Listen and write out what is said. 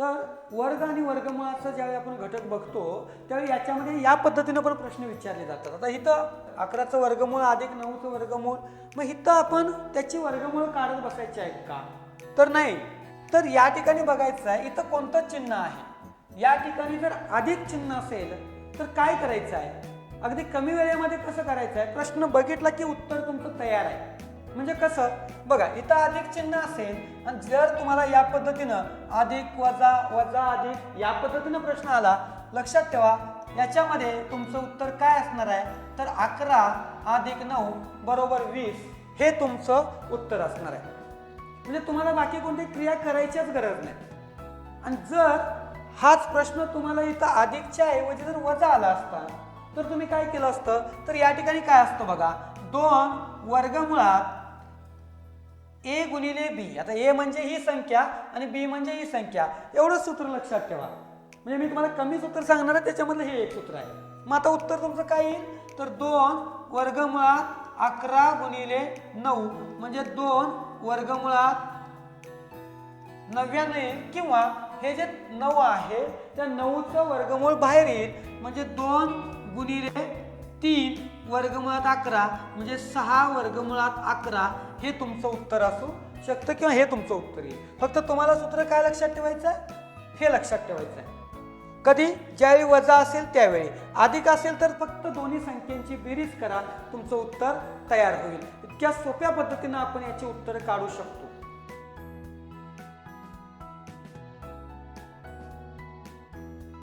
तर वर्ग आणि वर्गमुळाचा ज्यावेळी आपण घटक बघतो त्यावेळी याच्यामध्ये या पद्धतीनं पण प्रश्न विचारले जातात. आता इथं अकराचं वर्गमूळ अधिक नऊचं वर्गमूळ मग इथं आपण त्याची वर्गमूळ काढत बसायची आहेत का? तर नाही. तर या ठिकाणी बघायचं आहे इथं कोणतं चिन्ह आहे? या ठिकाणी जर अधिक चिन्ह असेल तर काय करायचं आहे? अगदी कमी वेळेमध्ये कसं करायचं आहे? प्रश्न बघितला की उत्तर तुमचं तयार आहे. म्हणजे कसं? बघा इथं अधिक चिन्ह असेल आणि जर तुम्हाला या पद्धतीनं अधिक वजा वजा अधिक या पद्धतीनं प्रश्न आला लक्षात ठेवा याच्यामध्ये तुमचं उत्तर काय असणार आहे? तर अकरा अधिक नऊ बरोबर वीस हे तुमचं उत्तर असणार आहे. म्हणजे तुम्हाला बाकी कोणती क्रिया करायच्याच गरज नाही. आणि जर हाच प्रश्न तुम्हाला इथं अधिकच्या ऐवजी जर वजा आला असता तर तुम्ही काय केलं असतं? तर या ठिकाणी काय असतं बघा? दोन वर्गमुळात ए गुणिले बी. आता ए म्हणजे ही संख्या आणि बी म्हणजे ही संख्या. एवढंच सूत्र लक्षात ठेवा. म्हणजे मी तुम्हाला कमी सूत्र सांगणार आहे त्याच्यामधलं हे एक सूत्र आहे. मग आता उत्तर तुमचं काय येईल? तर दोन वर्गमुळात अकरा गुणिले नऊ. म्हणजे दोन वर्गमुळात नव्याने किंवा हे जे नऊ आहे त्या नऊचं वर्गमूळ बाहेर येईल. म्हणजे दोन गुणिले तीन वर्गमुळात अकरा म्हणजे सहा वर्गमुळात अकरा हे तुमचं उत्तर असू शकतं किंवा हे तुमचं उत्तर येईल. फक्त तुम्हाला सूत्र काय लक्षात ठेवायचं आहे हे लक्षात ठेवायचं आहे कधी? ज्यावेळी वजा असेल त्यावेळी. अधिक असेल तर फक्त दोन्ही संख्यांची बेरीज करा तुमचं उत्तर तयार होईल. इतक्या सोप्या पद्धतीनं आपण याची उत्तरं काढू शकतो.